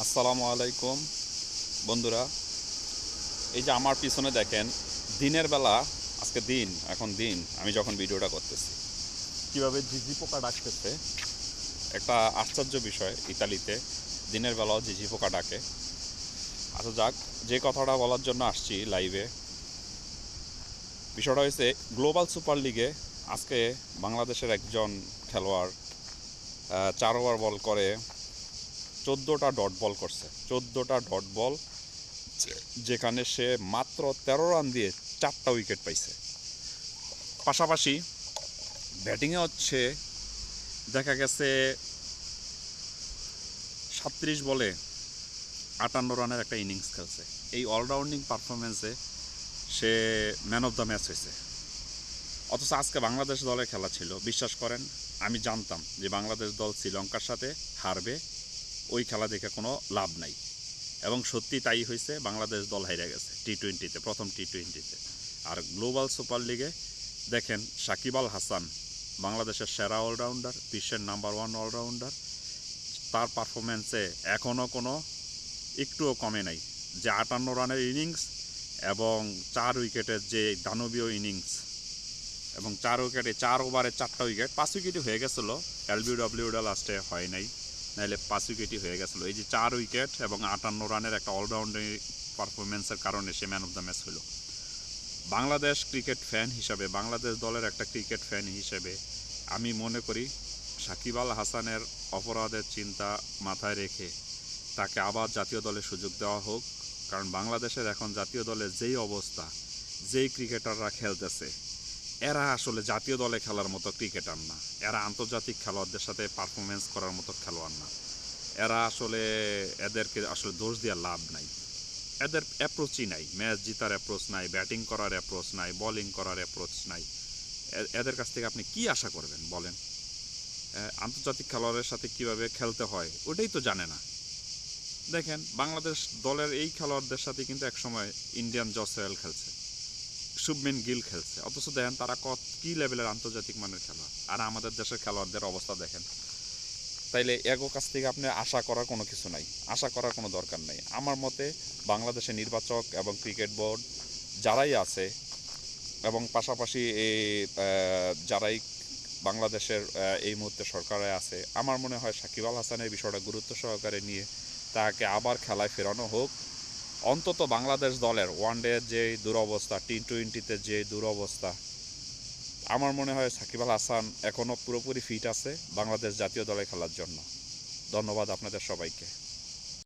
আসসালামু আলাইকুম। বন্ধুরা, এই যে আমার পিছনে দেখেন, দিনের বেলা, আজকে দিন, এখন দিন, আমি যখন ভিডিওটা করতেছি। কীভাবে ঝিঝি পোকা ডাকতেছে? একটা আশ্চর্য বিষয় ইতালিতে, দিনের বেলাও ঝিঝি পোকা ডাকে। আচ্ছা যাক, যে কথাটা বলার জন্য আসছি লাইভে বিষয়টা হয়েছে, গ্লোবাল সুপার লিগে আজকে বাংলাদেশের একজন খেলোয়াড় চার ওভার বল করে চোদ্দোটা ডট বল করছে। চোদ্দোটা ডট বল যেখানে সে মাত্র তেরো রান দিয়ে চারটা উইকেট পাইছে। পাশাপাশি ব্যাটিংয়ে হচ্ছে দেখা গেছে সাত্রিশ বলে আটান্ন রানের একটা ইনিংস খেলছে। এই অলরাউন্ডিং পারফরমেন্সে সে ম্যান অফ দ্য ম্যাচ হয়েছে। অথচ আজকে বাংলাদেশ দলের খেলা ছিল। বিশ্বাস করেন, আমি জানতাম যে বাংলাদেশ দল শ্রীলঙ্কার সাথে হারবে। ওই খেলা দেখে কোনো লাভ নাই। এবং সত্যি তাই হয়েছে বাংলাদেশ দল হেরে গেছে টি টোয়েন্টিতে প্রথম টি টোয়েন্টিতে আর গ্লোবাল সুপার লিগে দেখেন, সাকিব আল হাসান, বাংলাদেশের সেরা অলরাউন্ডার বিশ্বের নাম্বার ওয়ান অলরাউন্ডার তার পারফরমেন্সে এখনও কোনো একটুও কমে নাই। যে আটান্ন রানের ইনিংস এবং চার উইকেটের যে দানবীয় ইনিংস এবং চার উইকেটে চার ওভারে চারটা উইকেট, পাঁচ উইকেটই হয়ে গেছিল। এলবিডব্লিউডা লাস্টে হয় নাই। নাহলে পাঁচ উইকেটই হয়ে গেছিল। এই যে চার উইকেট এবং আটান্ন রানের একটা অলরাউন্ডার পারফরমেন্সের কারণে সে ম্যান অফ দ্য ম্যাচ হলো। বাংলাদেশ ক্রিকেট ফ্যান হিসাবে, বাংলাদেশ দলের একটা ক্রিকেট ফ্যান হিসেবে আমি মনে করি সাকিব আল হাসানের অপরাধের চিন্তা মাথায় রেখে তাকে আবার জাতীয় দলে সুযোগ দেওয়া হোক। কারণ বাংলাদেশের এখন জাতীয় দলের যেই অবস্থা, যেই ক্রিকেটাররা খেলতেছে এরা আসলে জাতীয় দলে খেলার মতো ক্রিকেটার না। এরা আন্তর্জাতিক খেলোয়াড়দের সাথে পারফরমেন্স করার মতো খেলোয়াড় না। এরা আসলে এদেরকে আসলে দোষ দেওয়ার লাভ নাই। এদের অ্যাপ্রোচই নাই। ম্যাচ জিতার অ্যাপ্রোচ নাই ব্যাটিং করার অ্যাপ্রোচ নাই বোলিং করার অ্যাপ্রোচ নাই। এদের কাছ থেকে আপনি কি আশা করবেন, বলেন? আন্তর্জাতিক খেলোয়াড়ের সাথে কীভাবে খেলতে হয়, ওটাই তো জানে না। দেখেন, বাংলাদেশ দলের এই খেলোয়াড়দের সাথে কিন্তু একসময় ইন্ডিয়ান জসওয়েল খেলছে। শুভমেন গিল খেলছে। অথচ দেখেন তারা কত, কী লেভেলের আন্তর্জাতিক মানের খেলোয়াড়। আর আমাদের দেশের খেলোয়াড়দের অবস্থা দেখেন। তাইলে এগো কাছ থেকে আপনি আশা করার কোনো কিছু নাই। আশা করার কোনো দরকার নাই। আমার মতে বাংলাদেশের নির্বাচক এবং ক্রিকেট বোর্ড যারাই আছে, এবং পাশাপাশি এই যারাই বাংলাদেশের এই মুহূর্তে সরকারে আছে, আমার মনে হয় সাকিব আল হাসানের বিষয়টা গুরুত্ব সহকারে নিয়ে তাকে আবার খেলায় ফেরানো হোক। অন্তত বাংলাদেশ দলের ওয়ান ডে যে দুরবস্থা টি টোয়েন্টিতে যে দুরবস্থা, আমার মনে হয় সাকিব আল হাসান এখনও পুরোপুরি ফিট আছে বাংলাদেশ জাতীয় দলে খেলার জন্য। ধন্যবাদ আপনাদের সবাইকে।